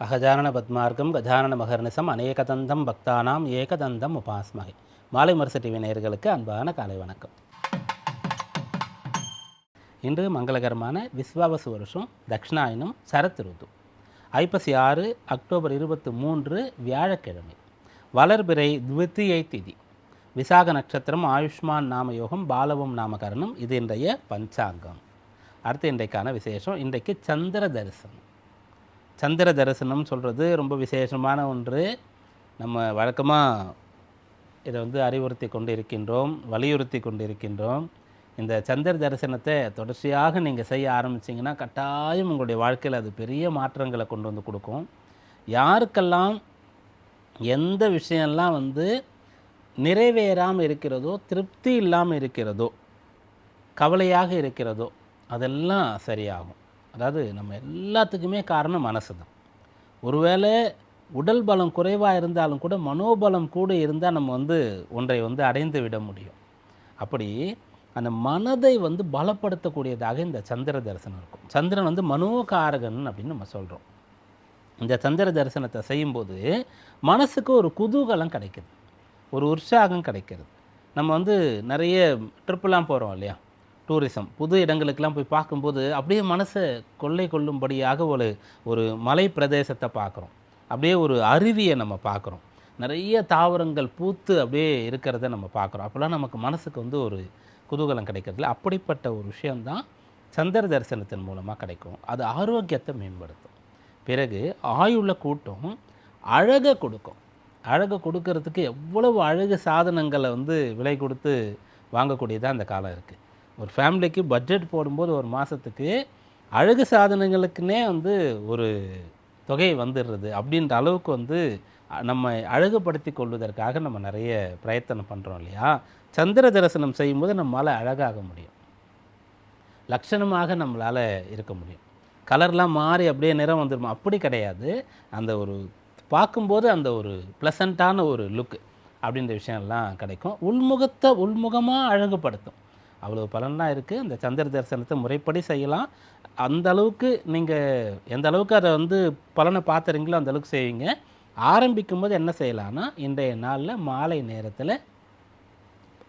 அகஜானன பத்மார்க்கம் கஜானன மகர்நிசம் அநேகதந்தம் பக்தானாம் ஏகதந்தம் உபாஸ்மகை. மாலை மரசு டிவி நேயர்களுக்கு அன்பான காலை வணக்கம். இன்று மங்களகரமான விஸ்வாவசு வருஷம் தக்ஷணாயனம் சரத் ருது ஐப்பசி ஆறு அக்டோபர் இருபத்தி மூன்று வியாழக்கிழமை. வளர்பிறை துவித்தியை திதி. விசாக நட்சத்திரம் ஆயுஷ்மான் நாம யோகம் பாலவம் நாமகரணம் இது இன்றைய பஞ்சாங்கம். அடுத்து இன்றைக்கான விசேஷம் இன்றைக்கு சந்திர தரிசனம். சந்திர தரிசனம் சொல்கிறது ரொம்ப விசேஷமான ஒன்று. நம்ம வழக்கமாக இதை வந்து அறிவுறுத்தி கொண்டு இருக்கின்றோம் வலியுறுத்தி கொண்டு இருக்கின்றோம் இந்த சந்திர தரிசனத்தை தொடர்ச்சியாக நீங்கள் செய்ய ஆரம்பிச்சிங்கன்னா கட்டாயம் உங்களுடைய வாழ்க்கையில் அது பெரிய மாற்றங்களை கொண்டு வந்து கொடுக்கும். யாருக்கெல்லாம் எந்த விஷயம்லாம் வந்து நிறைவேறாமல் இருக்கிறதோ திருப்தி இல்லாமல் இருக்கிறதோ கவலையாக இருக்கிறதோ அதெல்லாம் சரியாகும். அதாவது நம்ம எல்லாத்துக்குமே காரணம் மனசு தான். ஒருவேளை உடல் பலம் குறைவாக இருந்தாலும் கூட மனோபலம் கூட இருந்தால் நம்ம வந்து ஒன்றை வந்து அடைந்து விட முடியும். அப்படி அந்த மனதை வந்து பலப்படுத்தக்கூடியதாக இந்த சந்திர தரிசனம் இருக்கும். சந்திரன் வந்து மனோகாரகன் அப்படின்னு நம்ம சொல்கிறோம் இந்த சந்திர தரிசனத்தை செய்யும்போது மனசுக்கு ஒரு குதூகலம் கிடைக்குது. ஒரு உற்சாகம் கிடைக்கிறது. நம்ம வந்து நிறைய ட்ரிப்புலாம் போகிறோம் இல்லையா? டூரிசம் புது இடங்களுக்கெல்லாம் போய் பார்க்கும்போது அப்படியே மனசை கொள்ளை கொள்ளும்படியாக ஒரு ஒரு மலை பிரதேசத்தை பார்க்குறோம். அப்படியே ஒரு அருவியை நம்ம பார்க்குறோம். நிறைய தாவரங்கள் பூத்து அப்படியே இருக்கிறத நம்ம பார்க்குறோம். அப்போல்லாம் நமக்கு மனசுக்கு வந்து ஒரு குதூகலம் கிடைக்கிறதுல அப்படிப்பட்ட ஒரு விஷயந்தான் சந்திர தரிசனத்தின் மூலமாக கிடைக்கும். அது ஆரோக்கியத்தை மேம்படுத்தும். பிறகு ஆயுள்ள கூட்டம் அழகை கொடுக்கும். அழகை கொடுக்கறதுக்கு எவ்வளவு அழகு சாதனங்களை வந்து விலை கொடுத்து வாங்கக்கூடியதாக அந்த காலம் இருக்குது ஒரு ஃபேமிலிக்கு பட்ஜெட் போடும்போது ஒரு மாதத்துக்கு அழகு சாதனங்களுக்குன்னே வந்து ஒரு தொகை வந்துடுறது அப்படின்ற அளவுக்கு வந்து நம்ம அழகுபடுத்தி கொள்வதற்காக நம்ம நிறைய பிரயத்தனம் பண்ணுறோம் இல்லையா? சந்திர தரிசனம் செய்யும்போது நம்மளால் அழகாக முடியும். லட்சணமாக நம்மளால் இருக்க முடியும். கலர்லாம் மாறி அப்படியே நிறம் வந்துடுமா அப்படி கிடையாது. அந்த ஒரு பார்க்கும்போது அந்த ஒரு ப்ளசண்ட்டான ஒரு லுக் அப்படின்ற விஷயம்லாம் கிடைக்கும். உள்முகத்தை உள்முகமாக அழகுபடுத்தும். அவ்வளோ பலன்லாம் இருக்குது இந்த சந்திர தரிசனத்தை முறைப்படி செய்யலாம். அந்த அளவுக்கு நீங்கள் எந்த அளவுக்கு அதை வந்து பலனை பார்த்துறீங்களோ அந்த அளவுக்கு செய்வீங்க. ஆரம்பிக்கும் போது என்ன செய்யலாம்னா இன்றைய நாளில் மாலை நேரத்தில்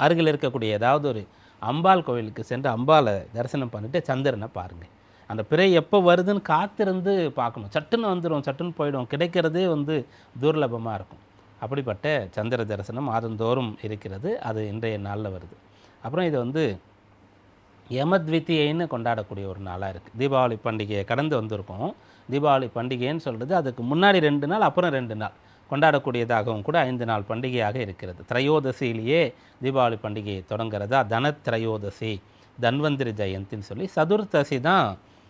அருகில் இருக்கக்கூடிய ஏதாவது ஒரு அம்பாள் கோவிலுக்கு சென்று அம்பாளை தரிசனம் பண்ணிட்டு சந்திரனை பாருங்கள் அந்த பிறை எப்போ வருதுன்னு காத்திருந்து பார்க்கணும். சட்டுன்னு வந்துடும் சட்டுன்னு போயிடும். கிடைக்கிறதே வந்து துர்லபமாக இருக்கும். அப்படிப்பட்ட சந்திர தரிசனம் மாதந்தோறும் இருக்கிறது. அது இன்றைய நாளில் வருது. அப்புறம் இது வந்து யமத்வித்தியைன்னு கொண்டாடக்கூடிய ஒரு நாளாக இருக்குது தீபாவளி பண்டிகையை கடந்து வந்திருக்கோம். தீபாவளி பண்டிகைன்னு சொல்கிறது அதுக்கு முன்னாடி ரெண்டு நாள் அப்புறம் ரெண்டு நாள் கொண்டாடக்கூடியதாகவும் கூட ஐந்து நாள் பண்டிகையாக இருக்கிறது. திரையோதசியிலேயே தீபாவளி பண்டிகையை தொடங்குறதா? தனத்ரயோதசி தன்வந்திரி ஜெயந்தின்னு சொல்லி சதுர்த்தசி தான்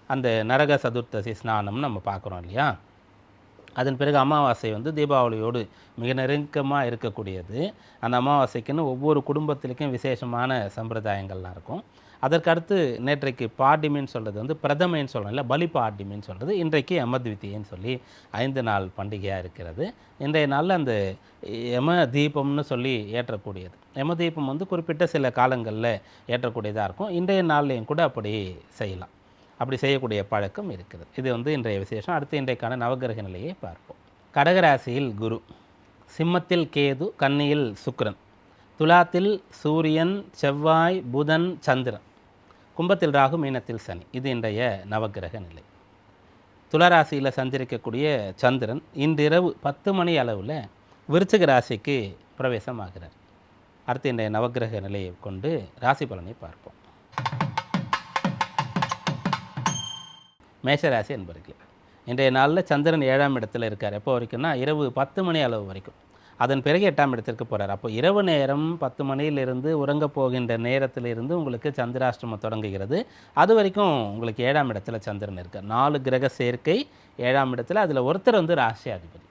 அந்த நரக சதுர்த்தசி ஸ்நானம்னு நம்ம பார்க்குறோம் இல்லையா? அதன் பிறகு அமாவாசை வந்து தீபாவளியோடு மிக நெருக்கமாக இருக்கக்கூடியது. அந்த அமாவாசைக்குன்னு ஒவ்வொரு குடும்பத்திலுக்கும் விசேஷமான சம்பிரதாயங்கள்லாம் இருக்கும். அதற்கடுத்து நேற்றைக்கு பாட்டிமின்னு சொல்கிறது வந்து பிரதமைன்னு சொல்கிறோம் இல்லை பலி பாட்டிமின்னு சொல்கிறது இன்றைக்கு யமத்வித்தியன்னு சொல்லி ஐந்து நாள் பண்டிகையாக இருக்கிறது. இன்றைய நாளில் அந்த யம தீபம்னு சொல்லி ஏற்றக்கூடியது. யம தீபம் வந்து குறிப்பிட்ட சில காலங்களில் ஏற்றக்கூடியதாக இருக்கும். இன்றைய நாள்லேயும் கூட அப்படி செய்யலாம். அப்படி செய்யக்கூடிய பழக்கம் இருக்குது. இது வந்து இன்றைய விசேஷம். அடுத்து இன்றைக்கான நவகிரக நிலையை பார்ப்போம். கடகராசியில் குரு சிம்மத்தில் கேது கன்னியில் சுக்கரன் துலாத்தில் சூரியன் செவ்வாய் புதன் சந்திரன் கும்பத்தில் ராகு மீனத்தில் சனி. இது இன்றைய நவகிரக நிலை. துளராசியில் சஞ்சரிக்கக்கூடிய சந்திரன் இன்றிரவு பத்து மணி அளவில் விருச்சிக ராசிக்கு பிரவேசமாகிறார். அடுத்து இன்றைய நவகிரக நிலையை கொண்டு ராசி பலனை பார்ப்போம். மேஷராசி என்பர்களே இன்றைய நாளில் சந்திரன் ஏழாம் இடத்துல இருக்கார். எப்போ வரைக்கும்னா இரவு பத்து மணி அளவு வரைக்கும். அதன் பிறகு எட்டாம் இடத்திற்கு போகிறார் அப்போ இரவு நேரம் பத்து மணியிலிருந்து உறங்க போகின்ற நேரத்திலிருந்து உங்களுக்கு சந்திராஷ்டிரமம் தொடங்குகிறது. அது வரைக்கும் உங்களுக்கு ஏழாம் இடத்துல சந்திரன் இருக்கார். நாலு கிரக சேர்க்கை ஏழாம் இடத்துல அதில் ஒருத்தர் வந்து ராசியாதிபதி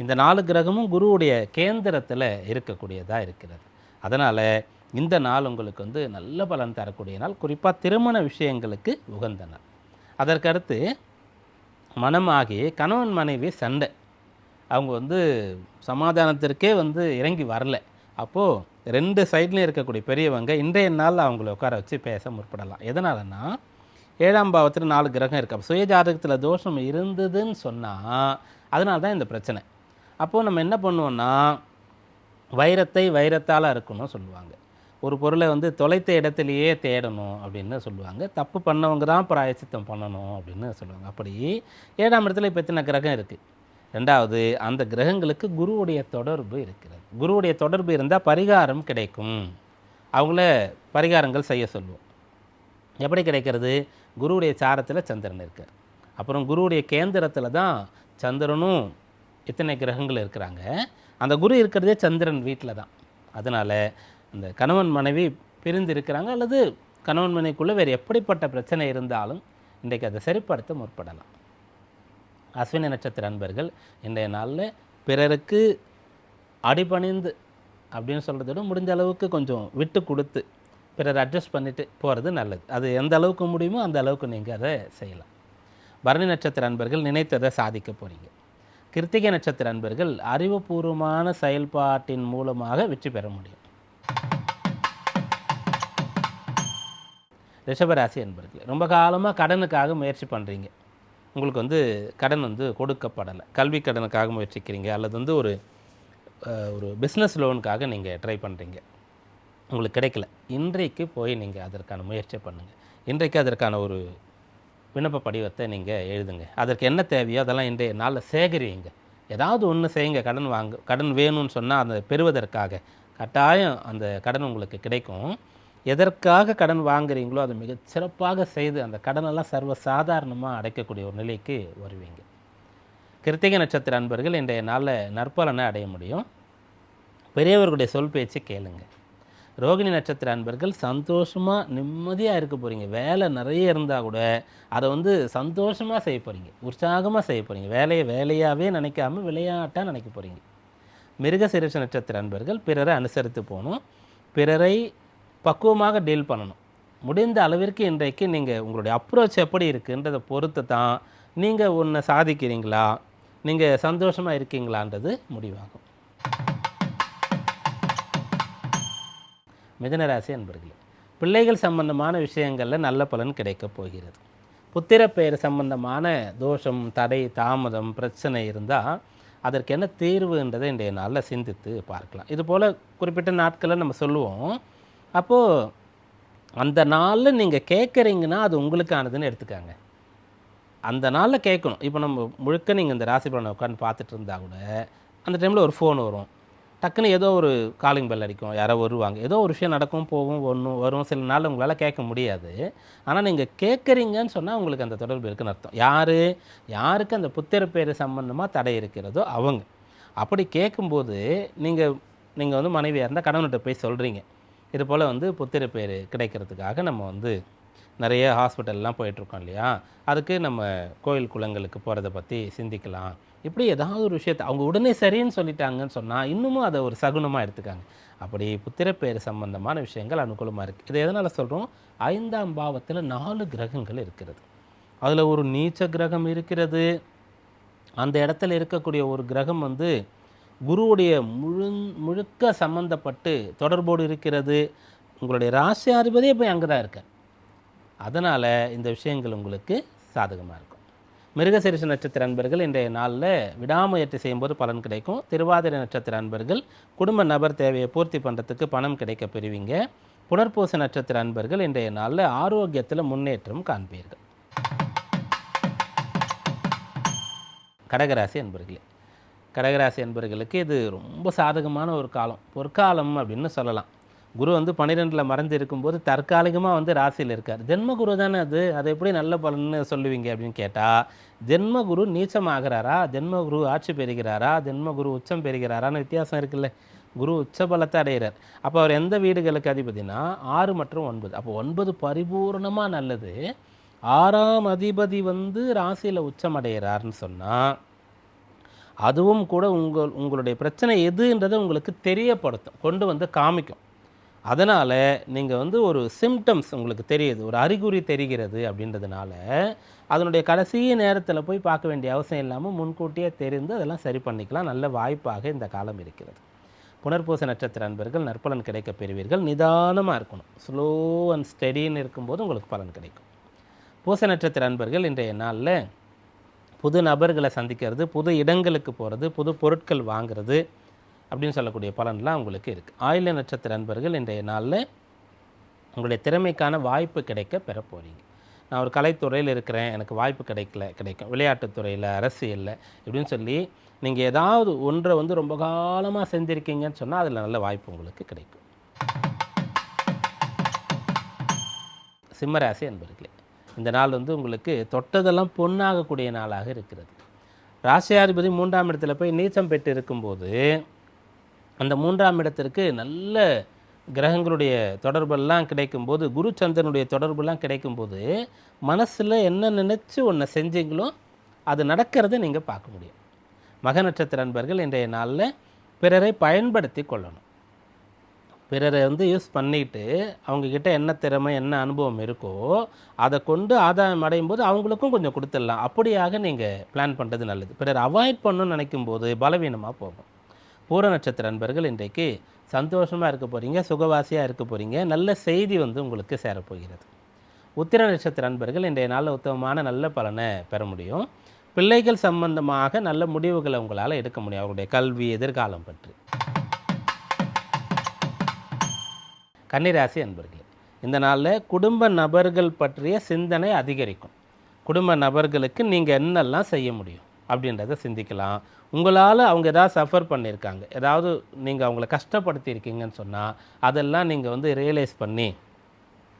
இந்த நாலு கிரகமும் குருவுடைய கேந்திரத்தில் இருக்கக்கூடியதாக இருக்கிறது. அதனால் இந்த நாள் உங்களுக்கு வந்து நல்ல பலன் தரக்கூடிய நாள். குறிப்பாக திருமண விஷயங்களுக்கு உகந்த நாள். அதற்கடுத்து மனமாகி கணவன் மனைவி சண்டை. அவங்க வந்து சமாதானத்திற்கே வந்து இறங்கி வரல. அப்போது ரெண்டு சைட்லையும் இருக்கக்கூடிய பெரியவங்க இன்றைய நாள் அவங்கள உட்கார வச்சு பேச முற்படலாம். எதனாலன்னா ஏழாம் பாவத்தில் நாலு கிரகம் இருக்கு. அப்போ சுய ஜாதகத்தில் தோஷம் இருந்ததுன்னு சொன்னால் அதனால தான் இந்த பிரச்சனை. அப்போது நம்ம என்ன பண்ணுவோன்னா வைரத்தை வைரத்தால் இருக்கணும்னு சொல்லுவாங்க. ஒரு பொருளை வந்து தொலைத்த இடத்துலையே தேடணும் அப்படின்னு சொல்லுவாங்க. தப்பு பண்ணவங்க தான் பிராயசித்தம் பண்ணணும் அப்படின்னு சொல்லுவாங்க. அப்படி ஏழாம் இடத்துல இப்போ எத்தனை கிரகம் இருக்குது ரெண்டாவது அந்த கிரகங்களுக்கு குருவுடைய தொடர்பு இருக்கிறது. குருவுடைய தொடர்பு இருந்தால் பரிகாரம் கிடைக்கும். அவங்கள பரிகாரங்கள் செய்ய சொல்லுவோம். எப்படி கிடைக்கிறது? குருவுடைய சாரத்தில் சந்திரன் இருக்கார். அப்புறம் குருவுடைய கேந்திரத்தில் தான் சந்திரனும் இத்தனை கிரகங்கள் இருக்கிறாங்க. அந்த குரு இருக்கிறதே சந்திரன் வீட்டில் தான். அதனால் அந்த கணவன் மனைவி பிரிந்து இருக்கிறாங்க அல்லது கணவன் மனைவிக்குள்ளே வேறு எப்படிப்பட்ட பிரச்சனை இருந்தாலும் இன்றைக்கு அதை சரிப்படுத்த முற்படலாம். அஸ்வினி நட்சத்திர அன்பர்கள் இன்றைய நாளில் பிறருக்கு அடிபணிந்து அப்படின்னு சொல்கிறத விட முடிஞ்ச அளவுக்கு கொஞ்சம் விட்டு கொடுத்து பிறர் அட்ஜஸ்ட் பண்ணிவிட்டு போகிறது நல்லது. அது எந்த அளவுக்கு முடியுமோ அந்த அளவுக்கு நீங்கள் அதை செய்யலாம். பரணி நட்சத்திர அன்பர்கள் நினைத்ததை சாதிக்க போகிறீங்க கிருத்திகை நட்சத்திர அன்பர்கள் அறிவுபூர்வமான செயல்பாட்டின் மூலமாக வெற்றி பெற முடியும். ரிஷபராசி அன்பர்கள் ரொம்ப காலமாக கடனுக்காக முயற்சி பண்ணுறீங்க உங்களுக்கு வந்து கடன் வந்து கொடுக்கப்படலை. கல்வி கடனுக்காக முயற்சிக்கிறீங்க. அல்லது வந்து ஒரு ஒரு பிஸ்னஸ் லோனுக்காக நீங்கள் ட்ரை பண்ணுறீங்க உங்களுக்கு கிடைக்கல. இன்றைக்கு போய் நீங்கள் அதற்கான முயற்சியை பண்ணுங்கள் இன்றைக்கு அதற்கான ஒரு விண்ணப்ப படிவத்தை நீங்கள் எழுதுங்க. அதற்கு என்ன தேவையோ அதெல்லாம் இன்றைய நாளில் சேகரிங்க ஏதாவது ஒன்று செய்யுங்க. கடன் வாங்க கடன் வேணும்னு சொன்னால் அதை பெறுவதற்காக கட்டாயம் அந்த கடன் உங்களுக்கு கிடைக்கும். எதற்காக கடன் வாங்குறீங்களோ அதை மிகச்சிறப்பாக செய்து அந்த கடனெல்லாம் சர்வ சாதாரணமாக அடைக்கக்கூடிய ஒரு நிலைக்கு வருவீங்க. கிருத்திகை நட்சத்திர அன்பர்கள் இன்றைய நாளில் நற்பலனை அடைய முடியும். பெரியவர்களுடைய சொல் பேச்சு கேளுங்க. ரோகிணி நட்சத்திர அன்பர்கள் சந்தோஷமாக நிம்மதியாக இருக்க போகிறீங்க வேலை நிறைய இருந்தால் கூட அதை வந்து சந்தோஷமாக செய்ய போகிறீங்க உற்சாகமாக செய்ய போகிறீங்க வேலையை வேலையாகவே நினைக்காம விளையாட்டாக நினைக்க போகிறீங்க மிருகசிரிஷ நட்சத்திர அன்பர்கள் பிறரை அனுசரித்து போகணும். பிறரை பக்குவமாக டீல் பண்ணணும். முடிந்த அளவிற்கு இன்றைக்கு நீங்கள் உங்களுடைய அப்ரோச் எப்படி இருக்குன்றதை பொறுத்து தான் நீங்கள் ஒன்று சாதிக்கிறீங்களா? நீங்கள் சந்தோஷமாக இருக்கீங்களான்றது முடிவாகும். மிதனராசி அன்பர்களே பிள்ளைகள் சம்பந்தமான விஷயங்களில் நல்ல பலன் கிடைக்கப் போகிறது. புத்திரப்பெயர் சம்பந்தமான தோஷம் தடை தாமதம் பிரச்சனை இருந்தால் அதற்கு என்ன தீர்வுன்றதை இன்றைய நாளில் சிந்தித்து பார்க்கலாம். இது போல் குறிப்பிட்ட நாட்களை நம்ம சொல்லுவோம். அப்போது அந்த நாளில் நீங்கள் கேட்குறீங்கன்னா அது உங்களுக்கானதுன்னு எடுத்துக்காங்க. அந்த நாளில் கேட்கணும். இப்போ நம்ம முழுக்க நீங்கள் இந்த ராசி பலனை உட்காந்து பார்த்துட்டு இருந்தால் கூட அந்த டைமில் ஒரு ஃபோன் வரும். டக்குன்னு ஏதோ ஒரு காலிங் பெல் அடிக்கும். யாரோ வருவாங்க. ஏதோ ஒரு விஷயம் நடக்கும் போகும் ஒன்றும் வரும் சில நாள் உங்களால் கேட்க முடியாது. ஆனால் நீங்கள் கேட்குறீங்கன்னு சொன்னால் உங்களுக்கு அந்த தொடர்பு இருக்குன்னு அர்த்தம். யார் யாருக்கு அந்த புத்திர பேர் சம்பந்தமாக தடை இருக்கிறதோ அவங்க. அப்படி கேட்கும்போது நீங்கள் நீங்கள் வந்து மனைவியாக இருந்தால் கணவன்கிட்ட போய் சொல்கிறீங்க இது போல் வந்து புத்திர பேர் கிடைக்கிறதுக்காக நம்ம வந்து நிறைய ஹாஸ்பிட்டல்லாம் போயிட்டுருக்கோம் இல்லையா? அதுக்கு நம்ம கோயில் குளங்களுக்கு போகிறத பற்றி சிந்திக்கலாம். இப்படி ஏதாவது ஒரு விஷயத்தை அவங்க உடனே சரின்னு சொல்லிட்டாங்கன்னு சொன்னால் இன்னமும் அதை ஒரு சகுனமாக எடுத்துக்காங்க. அப்படி புத்திரப்பேர் சம்பந்தமான விஷயங்கள் அனுகூலமாக இருக்குது இதை எதனால் சொல்கிறோம் ஐந்தாம் பாவத்தில் நாலு கிரகங்கள் இருக்கிறது. அதில் ஒரு நீச்ச கிரகம் இருக்கிறது. அந்த இடத்துல இருக்கக்கூடிய ஒரு கிரகம் வந்து குருவுடைய முழு முழுக்க சம்மந்தப்பட்டு தொடர்போடு இருக்கிறது. உங்களுடைய ராசியாதிபதியே போய் அங்கே தான் இருக்க அதனால் இந்த விஷயங்கள் உங்களுக்கு சாதகமாக இருக்கும். மிருகசீரிஷ நட்சத்திர அன்பர்கள் இன்றைய நாளில் விடாமுயற்சி செய்யும்போது பலன் கிடைக்கும். திருவாதிரை நட்சத்திர அன்பர்கள் குடும்ப நபர் தேவையை பூர்த்தி பண்ணுறதுக்கு பணம் கிடைக்க பெறுவீங்க. புனர்பூச நட்சத்திர அன்பர்கள் இன்றைய நாளில் ஆரோக்கியத்தில் முன்னேற்றம் காண்பீர்கள். கடகராசி அன்பர்களே கடகராசி அன்பர்களுக்கு இது ரொம்ப சாதகமான ஒரு காலம். பொற்காலம் அப்படின்னு சொல்லலாம். குரு வந்து பன்னிரெண்டில் மறைஞ்சு இருக்கும்போது தற்காலிகமாக வந்து ராசியில் இருக்கார். ஜென்ம குரு தானே அது. அதை எப்படி நல்ல பலன்னு சொல்லுவீங்க அப்படின்னு கேட்டால் ஜென்ம குரு நீச்சமாகிறாரா? ஜென்ம குரு ஆட்சி பெறுகிறாரா? ஜென்ம குரு உச்சம் பெறுகிறாரான்னு வித்தியாசம் இருக்குல்ல. குரு உச்ச பலத்தை அடைகிறார் அப்போ அவர் எந்த வீடுகளுக்கு அதிபதினா ஆறு மற்றும் ஒன்பது. அப்போ ஒன்பது பரிபூர்ணமாக நல்லது. ஆறாம் அதிபதி வந்து ராசியில் உச்சம் அடைகிறார்னு சொன்னால் அதுவும் கூட உங்கள் உங்களுடைய பிரச்சனை எதுன்றதை உங்களுக்கு தெரியப்படுத்தும். கொண்டு வந்து காமிக்கும். அதனால் நீங்கள் வந்து ஒரு சிம்டம்ஸ் உங்களுக்கு தெரியுது ஒரு அறிகுறி தெரிகிறது அப்படின்றதுனால அதனுடைய கடைசி நேரத்தில் போய் பார்க்க வேண்டிய அவசியம் இல்லாமல் முன்கூட்டியே தெரிந்து அதெல்லாம் சரி பண்ணிக்கலாம். நல்ல வாய்ப்பாக இந்த காலம் இருக்கிறது. புனர்பூச நட்சத்திர அன்பர்கள் நற்பலன் கிடைக்க பெறுவீர்கள். நிதானமாக இருக்கணும். ஸ்லோ அண்ட் ஸ்டெடின்னு இருக்கும்போது உங்களுக்கு பலன் கிடைக்கும். பூச நட்சத்திர அன்பர்கள் இன்றைய நாளில் புது நபர்களை சந்திக்கிறது புது இடங்களுக்கு போகிறது புது பொருட்கள் வாங்குறது அப்படின்னு சொல்லக்கூடிய பலன்லாம் உங்களுக்கு இருக்குது ஆயுள நட்சத்திர நண்பர்கள் இன்றைய நாளில் உங்களுடைய திறமைக்கான வாய்ப்பு கிடைக்க பெற போகிறீங்க நான் ஒரு கலைத்துறையில் இருக்கிறேன் எனக்கு வாய்ப்பு கிடைக்கல கிடைக்கும். விளையாட்டுத்துறையில் அரசியலில் இப்படின்னு சொல்லி நீங்கள் ஏதாவது ஒன்றை வந்து ரொம்ப காலமாக செஞ்சுருக்கீங்கன்னு சொன்னால் அதில் நல்ல வாய்ப்பு உங்களுக்கு கிடைக்கும். சிம்மராசி என்பர்களே இந்த நாள் வந்து உங்களுக்கு தொட்டதெல்லாம் பொண்ணாகக்கூடிய நாளாக இருக்கிறது. ராசியாதிபதி மூன்றாம் இடத்துல போய் நீச்சம் பெற்று இருக்கும்போது அந்த மூன்றாம் இடத்திற்கு நல்ல கிரகங்களுடைய தொடர்பெல்லாம் கிடைக்கும்போது குரு சந்திரனுடைய தொடர்புலாம் கிடைக்கும்போது மனசில் என்ன நினச்சி ஒன்றை செஞ்சீங்களோ அது நடக்கிறத நீங்கள் பார்க்க முடியும். மக நட்சத்திர நண்பர்கள் இன்றைய நாளில் பிறரை பயன்படுத்தி கொள்ளணும். பிறரை வந்து யூஸ் பண்ணிட்டு அவங்கக்கிட்ட என்ன திறமை என்ன அனுபவம் இருக்கோ அதை கொண்டு ஆதாயம் அடையும் போது அவங்களுக்கும் கொஞ்சம் கொடுத்துடலாம். அப்படியாக நீங்கள் பிளான் பண்ணுறது நல்லது. பிறர் அவாய்ட் பண்ணணும்னு நினைக்கும் போது பலவீனமாக போகும். பூர நட்சத்திர நண்பர்கள் இன்றைக்கு சந்தோஷமாக இருக்க போகிறீங்க சுகவாசியாக இருக்க போகிறீங்க நல்ல செய்தி வந்து உங்களுக்கு சேரப்போகிறது. உத்திர நட்சத்திர நண்பர்கள் இன்றைய நாளில் உத்தமமான நல்ல பலனை பெற முடியும். பிள்ளைகள் சம்பந்தமாக நல்ல முடிவுகளை உங்களால் எடுக்க முடியும் அவருடைய கல்வி எதிர்காலம் பற்றி. கன்னிராசி அன்பர்களே இந்த நாளில் குடும்ப நபர்கள் பற்றிய சிந்தனை அதிகரிக்கும். குடும்ப நபர்களுக்கு நீங்கள் என்னெல்லாம் செய்ய முடியும் அப்படின்றத சிந்திக்கலாம். உங்களால் அவங்க ஏதாவது சஃபர் பண்ணியிருக்காங்க. ஏதாவது நீங்கள் அவங்கள கஷ்டப்படுத்தியிருக்கீங்கன்னு சொன்னால் அதெல்லாம் நீங்கள் வந்து ரியலைஸ் பண்ணி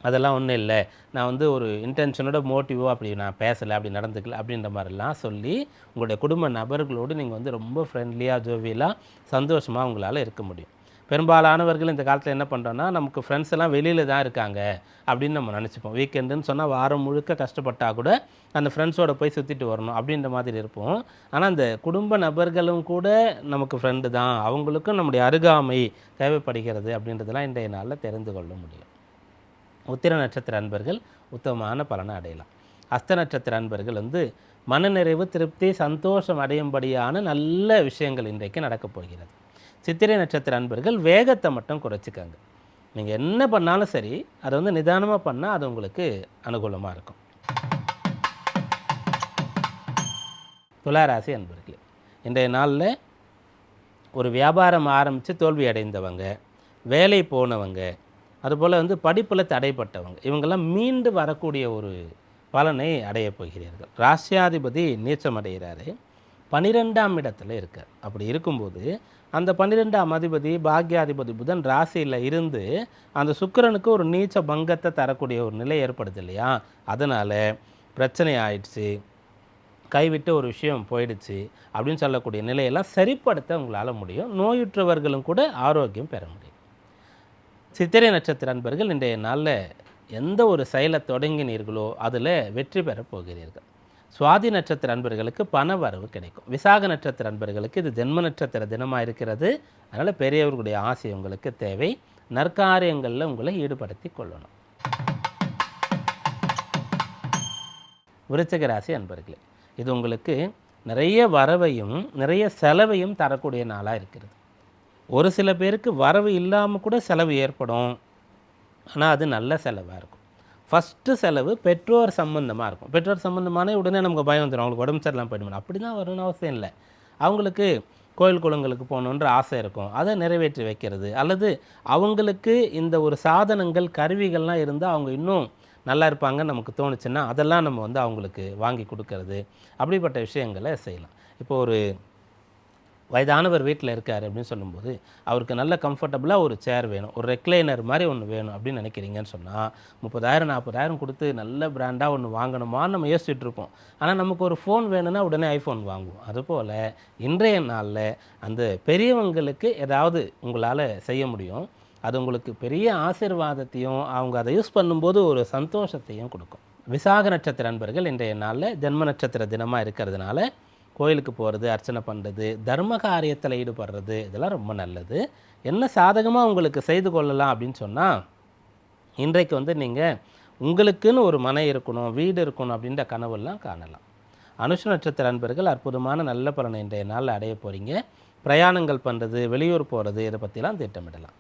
அதெல்லாம் ஒன்றும் இல்லை. நான் வந்து ஒரு இன்டென்ஷனோட மோட்டிவோ அப்படி நான் பேசலை அப்படி நடந்துக்கல அப்படின்ற மாதிரிலாம் சொல்லி உங்களுடைய குடும்ப நபர்களோடு நீங்கள் வந்து ரொம்ப ஃப்ரெண்ட்லியாக ஜோவியலாக சந்தோஷமாக உங்களால் இருக்க முடியும். பெரும்பாலானவர்கள் இந்த காலத்தில் என்ன பண்ணுறோன்னா நமக்கு ஃப்ரெண்ட்ஸ் எல்லாம் வெளியில் தான் இருக்காங்க அப்படின்னு நம்ம நினச்சிப்போம். வீக்கெண்டுன்னு சொன்னால் வாரம் முழுக்க கஷ்டப்பட்டால் கூட அந்த ஃப்ரெண்ட்ஸோட போய் சுற்றிட்டு வரணும் அப்படின்ற மாதிரி இருப்போம். ஆனால் அந்த குடும்ப நபர்களும் கூட நமக்கு ஃப்ரெண்டு தான். அவங்களுக்கும் நம்முடைய அருகாமை தேவைப்படுகிறது அப்படின்றதெல்லாம் இன்றைய நாளில் தெரிந்து கொள்ள முடியும். உத்திர நட்சத்திர அன்பர்கள் உத்தமமான பலனை அடையலாம். அஸ்த நட்சத்திர அன்பர்கள் வந்து மனநிறைவு திருப்தி சந்தோஷம் அடையும்படியான நல்ல விஷயங்கள் இன்றைக்கு நடக்கப் போகிறது. சித்திரை நட்சத்திர அன்பர்கள் வேகத்தை மட்டும் குறைச்சிக்கங்க. நீங்கள் என்ன பண்ணாலும் சரி அதை வந்து நிதானமாக பண்ணால் அது உங்களுக்கு அனுகூலமாக இருக்கும். துளாராசி அன்பர்களே இன்றைய நாளில் ஒரு வியாபாரம் ஆரம்பித்து தோல்வி அடைந்தவங்க வேலை போனவங்க அதுபோல் வந்து படிப்பில் தடைப்பட்டவங்க இவங்கெல்லாம் மீண்டு வரக்கூடிய ஒரு பலனை அடையப் போகிறீர்கள். ராசியாதிபதி நீச்சம் அடைகிறாரு பனிரெண்டாம் இடத்துல இருக்கார். அப்படி இருக்கும்போது அந்த பன்னிரெண்டாம் அதிபதி பாக்யாதிபதி புதன் ராசியில் இருந்து அந்த சுக்கிரனுக்கு ஒரு நீச்ச பங்கத்தை தரக்கூடிய ஒரு நிலை ஏற்படுது இல்லையா? அதனால் பிரச்சனை ஆயிடுச்சு. கைவிட்டு ஒரு விஷயம் போயிடுச்சு அப்படின்னு சொல்லக்கூடிய நிலையெல்லாம் சரிப்படுத்த உங்களால் முடியும். நோயுற்றவர்களும் கூட ஆரோக்கியம் பெற முடியும். சித்திரை நட்சத்திர அன்பர்கள் இன்றைய நாளில் எந்த ஒரு செயலை தொடங்கினீர்களோ அதில் வெற்றி பெறப் போகிறீர்கள். சுவாதி நட்சத்திர அன்பர்களுக்கு பண வரவு கிடைக்கும். விசாக நட்சத்திர அன்பர்களுக்கு இது ஜென்ம நட்சத்திர தினமாக இருக்கிறது. அதனால் பெரியவர்களுடைய ஆசை உங்களுக்கு தேவை. நற்காரியங்களில் உங்களை ஈடுபடுத்தி கொள்ளணும். விருச்சகராசி அன்பர்களே இது உங்களுக்கு நிறைய வரவையும் நிறைய செலவையும் தரக்கூடிய நாளாக இருக்கிறது. ஒரு சில பேருக்கு வரவு இல்லாமல் கூட செலவு ஏற்படும். ஆனால் அது நல்ல செலவாக இருக்கும். ஃபஸ்ட்டு செலவு பெற்றோர் சம்மந்தமாக இருக்கும். பெற்றோர் சம்மந்தமான உடனே நமக்கு பயம் வந்துடும் அவங்களுக்கு உடம்பு சரியில்லாமல் போயிடுமா அப்படி தான் வரணும்னு அவசியம் இல்லை. அவங்களுக்கு கோயில் குளங்களுக்கு போகணுன்ற ஆசை இருக்கும். அதை நிறைவேற்றி வைக்கிறது. அல்லது அவங்களுக்கு இந்த ஒரு சாதனங்கள் கருவிகள்லாம் இருந்தால் அவங்க இன்னும் நல்லா இருப்பாங்கன்னு நமக்கு தோணுச்சுன்னா அதெல்லாம் நம்ம வந்து அவங்களுக்கு வாங்கி கொடுக்கறது. அப்படிப்பட்ட விஷயங்களை செய்யலாம். இப்போ ஒரு வயதானவர் வீட்டில் இருக்கார் அப்படின்னு சொல்லும்போது அவருக்கு நல்ல கம்ஃபர்டபுளாக ஒரு சேர் வேணும் ஒரு ரெக்லைனர் மாதிரி ஒன்று வேணும் அப்படின்னு நினைக்கிறீங்கன்னு சொன்னால் முப்பதாயிரம் நாற்பதாயிரம் கொடுத்து நல்ல பிராண்டாக ஒன்று வாங்கணுமான்னு நம்ம யோசிச்சுட்டு இருப்போம். ஆனால் நமக்கு ஒரு ஃபோன் வேணும்னா உடனே ஐஃபோன் வாங்குவோம். அதுபோல் இன்றைய நாளில் அந்த பெரியவங்களுக்கு ஏதாவது உங்களால் செய்ய முடியும். அது உங்களுக்கு பெரிய ஆசீர்வாதத்தையும் அவங்க அதை யூஸ் பண்ணும்போது ஒரு சந்தோஷத்தையும் கொடுக்கும். விசாக நட்சத்திர நண்பர்கள் இன்றைய நாளில் ஜென்ம நட்சத்திர தினமாக இருக்கிறதுனால கோயிலுக்கு போகிறது அர்ச்சனை பண்ணுறது தர்ம காரியத்தில் ஈடுபடுறது இதெல்லாம் ரொம்ப நல்லது. என்ன சாதகமாக உங்களுக்கு செய்து கொள்ளலாம் அப்படின்னு சொன்னால் இன்றைக்கு வந்து நீங்கள் உங்களுக்குன்னு ஒரு மனை இருக்கணும் வீடு இருக்கணும் அப்படின்ற கனவுலாம் காணலாம். அனுஷ நட்சத்திர அன்பர்கள் அற்புதமான நல்ல பலனை இன்றைய நாளில் அடைய போகிறீங்க பிரயாணங்கள் பண்ணுறது வெளியூர் போகிறது இதை பற்றிலாம் திட்டமிடலாம்.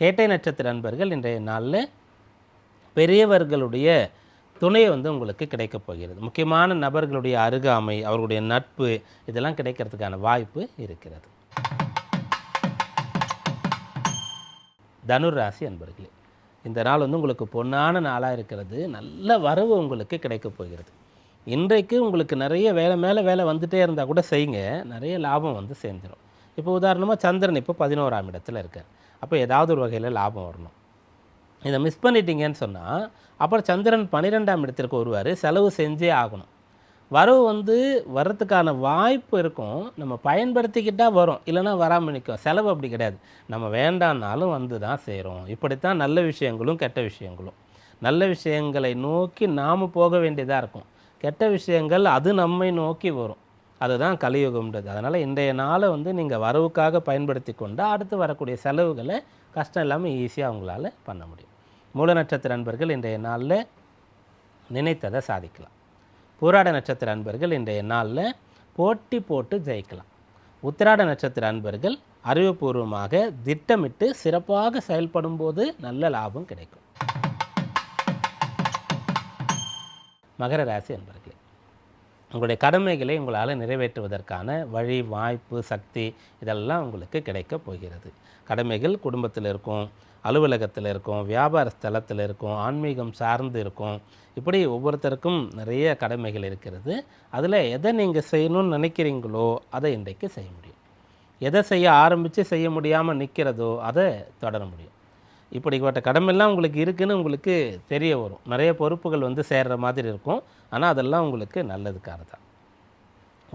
கேட்டை நட்சத்திர அன்பர்கள் இன்றைய நாளில் பெரியவர்களுடைய துணை வந்து உங்களுக்கு கிடைக்கப் போகிறது. முக்கியமான நபர்களுடைய அருகாமை அவர்களுடைய நட்பு இதெல்லாம் கிடைக்கிறதுக்கான வாய்ப்பு இருக்கிறது. தனுராசி அன்பர்களே இந்த நாள் வந்து உங்களுக்கு பொன்னான நாளாக இருக்கிறது. நல்ல வரவு உங்களுக்கு கிடைக்கப் போகிறது. இன்றைக்கு உங்களுக்கு நிறைய வேலை மேலே வேலை வந்துகிட்டே இருந்தால் கூட செய்யுங்க. நிறைய லாபம் வந்து சேர்ந்துடும் இப்போ உதாரணமாக சந்திரன் இப்போ பதினோராம் இடத்துல இருக்கார். அப்போ ஏதாவது ஒரு வகையில் லாபம் வரணும். இதை மிஸ் பண்ணிட்டீங்கன்னு சொன்னால் அப்புறம் சந்திரன் பன்னிரெண்டாம் இடத்திற்கு வருவார். செலவு செஞ்சே ஆகணும். வரவு வந்து வர்றதுக்கான வாய்ப்பு இருக்கும். நம்ம பயன்படுத்திக்கிட்டால் வரும். இல்லைன்னா வராமல் நிற்கும். செலவு அப்படி கிடையாது. நம்ம வேண்டானாலும் வந்து தான் சேரும். இப்படித்தான் நல்ல விஷயங்களும் கெட்ட விஷயங்களும். நல்ல விஷயங்களை நோக்கி நாம் போக வேண்டியதாக இருக்கும். கெட்ட விஷயங்கள் அது நம்மை நோக்கி வரும். அதுதான் கலியுகம்ன்றது. அதனால் இன்றைய நாளை வந்து நீங்கள் வரவுக்காக பயன்படுத்தி கொண்டால் அடுத்து வரக்கூடிய செலவுகளை கஷ்டம் இல்லாமல் ஈஸியாக உங்களால் பண்ண முடியும். மூல நட்சத்திர அன்பர்கள் இன்றைய நாளில் நினைத்ததை சாதிக்கலாம். பூராட நட்சத்திர அன்பர்கள் இன்றைய நாளில் போட்டி போட்டு ஜெயிக்கலாம். உத்திராட நட்சத்திர அன்பர்கள் அறிவுபூர்வமாக திட்டமிட்டு சிறப்பாக செயல்படும் போது நல்ல லாபம் கிடைக்கும். மகர ராசி அன்பர்களே உங்களுடைய கடமைகளை உங்களால் நிறைவேற்றுவதற்கான வழி வாய்ப்பு சக்தி இதெல்லாம் உங்களுக்கு கிடைக்கப் போகிறது. கடமைகள் குடும்பத்தில் இருக்கும் அலுவலகத்தில் இருக்கும் வியாபார ஸ்தலத்தில் இருக்கும் ஆன்மீகம் சார்ந்து இருக்கும். இப்படி ஒவ்வொருத்தருக்கும் நிறைய கடமைகள் இருக்கிறது. அதில் எதை நீங்கள் செய்யணும்னு நினைக்கிறீங்களோ அதை இன்றைக்கு செய்ய முடியும். எதை செய்ய ஆரம்பித்து செய்ய முடியாமல் நிற்கிறதோ அதை தொடர முடியும். இப்படிப்பட்ட கடமையெல்லாம் உங்களுக்கு இருக்குன்னு உங்களுக்கு தெரிய வரும். நிறைய பொறுப்புகள் வந்து சேர்கிற மாதிரி இருக்கும். ஆனால் அதெல்லாம் உங்களுக்கு நல்லதுக்காக தான்.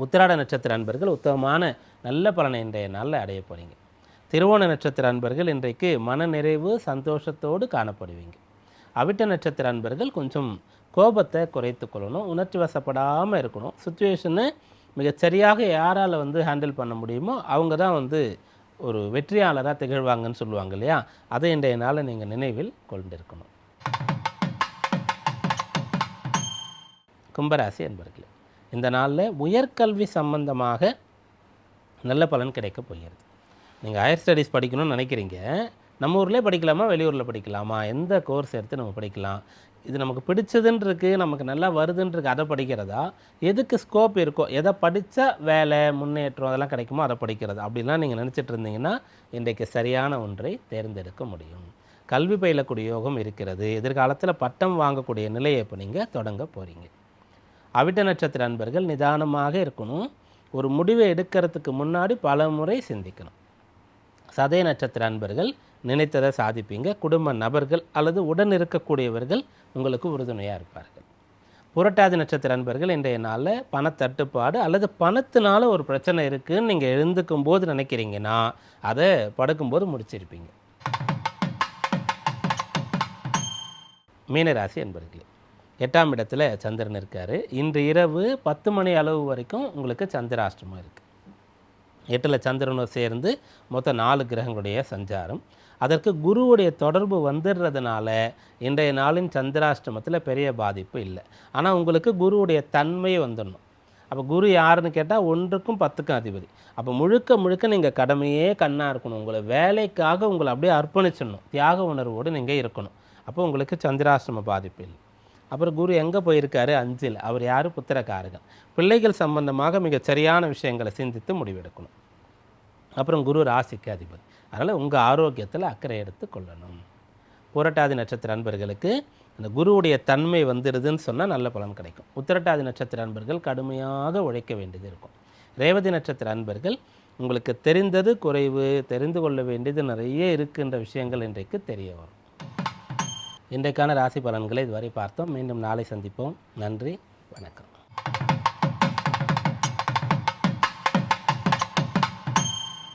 உத்திராட நட்சத்திர அன்பர்கள் உத்தமமான நல்ல பலனை இன்றைய நாளில் அடைய போகிறீங்க திருவோண நட்சத்திர அன்பர்கள் இன்றைக்கு மன நிறைவு சந்தோஷத்தோடு காணப்படுவீங்க. அவிட்ட நட்சத்திர அன்பர்கள் கொஞ்சம் கோபத்தை குறைத்து கொள்ளணும் உணர்ச்சி வசப்படாமல் இருக்கணும். சுச்சுவேஷனை மிகச்சரியாக யாரால் வந்து ஹேண்டில் பண்ண முடியுமோ அவங்க தான் வந்து ஒரு வெற்றியாளராக திகழ்வாங்கன்னு சொல்லுவாங்க இல்லையா? அதை இன்றைய நாளை நீங்கள் நினைவில் கொண்டிருக்கணும். கும்பராசி என்பர்களே இந்த நாளில் உயர்கல்வி சம்பந்தமாக நல்ல பலன் கிடைக்க போகிறது. நீங்கள் ஹையர் ஸ்டடீஸ் படிக்கணும்னு நினைக்கிறீங்க. நம்ம ஊர்லேயே படிக்கலாமா? வெளியூரில் படிக்கலாமா? எந்த கோர்ஸ் எடுத்து நம்ம படிக்கலாம்? இது நமக்கு பிடிச்சதுன்னு இருக்குது நமக்கு நல்லா வருதுன்றிருக்கு அதை படிக்கிறதா? எதுக்கு ஸ்கோப் இருக்கோ எதை படித்தா வேலை முன்னேற்றம் அதெல்லாம் கிடைக்குமோ அதை படிக்கிறது. அப்படிலாம் நீங்கள் நினச்சிட்டு இருந்தீங்கன்னா இன்றைக்கு சரியான ஒன்றை தேர்ந்தெடுக்க முடியும். கல்வி பயிலக்கூடிய யோகம் இருக்கிறது. எதிர்காலத்தில் பட்டம் வாங்கக்கூடிய நிலையை இப்போ நீங்கள் தொடங்க போகிறீங்க அவிட்ட நட்சத்திர அன்பர்கள் நிதானமாக இருக்கணும். ஒரு முடிவை எடுக்கிறதுக்கு முன்னாடி பல முறை சிந்திக்கணும். சதய நட்சத்திர அன்பர்கள் நினைத்ததை சாதிப்பீங்க. குடும்ப நபர்கள் அல்லது உடன் இருக்கக்கூடியவர்கள் உங்களுக்கு உறுதுணையாக இருப்பார்கள். புரட்டாதி நட்சத்திர அன்பர்கள் இன்றைய நாளில் பணத்தட்டுப்பாடு அல்லது பணத்தினால ஒரு பிரச்சனை இருக்குன்னு நீங்கள் எழுந்துக்கும் போது நினைக்கிறீங்கன்னா அதை படுக்கும்போது முடிச்சிருப்பீங்க. மீனராசி அன்பர்களே எட்டாம் இடத்துல சந்திரன் இருக்கார். இன்று இரவு பத்து மணி அளவு வரைக்கும் உங்களுக்கு சந்திராஷ்டமம் இருக்குது எட்டில் சந்திரனும் சேர்ந்து மொத்தம் நாலு கிரகங்களுடைய சஞ்சாரம். அதற்கு குருவுடைய தொடர்பு வந்துடுறதுனால இன்றைய நாளின் சந்திராஷ்டமத்தில் பெரிய பாதிப்பு இல்லை. ஆனால் உங்களுக்கு குருவுடைய தன்மை வந்துடணும். அப்போ குரு யாருன்னு கேட்டால் ஒன்றுக்கும் பத்துக்கும் அதிபதி. அப்போ முழுக்க முழுக்க நீங்கள் கடமையே கண்ணாக இருக்கணும். உங்களை வேலைக்காக உங்களை அப்படியே அர்ப்பணிச்சிடணும். தியாக உணர்வோடு நீங்கள் இருக்கணும். அப்போ உங்களுக்கு சந்திராஷ்டம பாதிப்பு இல்லை. அப்புறம் குரு எங்கே போயிருக்காரு? அஞ்சில். அவர் யார்? புத்திரக்காரகன். பிள்ளைகள் சம்பந்தமாக மிகச் சரியான விஷயங்களை சிந்தித்து முடிவெடுக்கணும். அப்புறம் குரு ராசிக்கு அதிபதி. அதனால் உங்கள் ஆரோக்கியத்தில் அக்கறை எடுத்து கொள்ளணும். புரட்டாதி நட்சத்திர அன்பர்களுக்கு அந்த குருவுடைய தன்மை வந்துடுதுன்னு சொன்னால் நல்ல பலன் கிடைக்கும். உத்திரட்டாதி நட்சத்திர அன்பர்கள் கடுமையாக உழைக்க வேண்டியது இருக்கும். ரேவதி நட்சத்திர அன்பர்கள் உங்களுக்கு தெரிந்தது குறைவு தெரிந்து கொள்ள வேண்டியது நிறைய இருக்கின்ற விஷயங்கள் இன்றைக்கு தெரிய வரும். இன்றைக்கான ராசி பலன்களை இதுவரை பார்த்தோம். மீண்டும் நாளை சந்திப்போம். நன்றி வணக்கம்.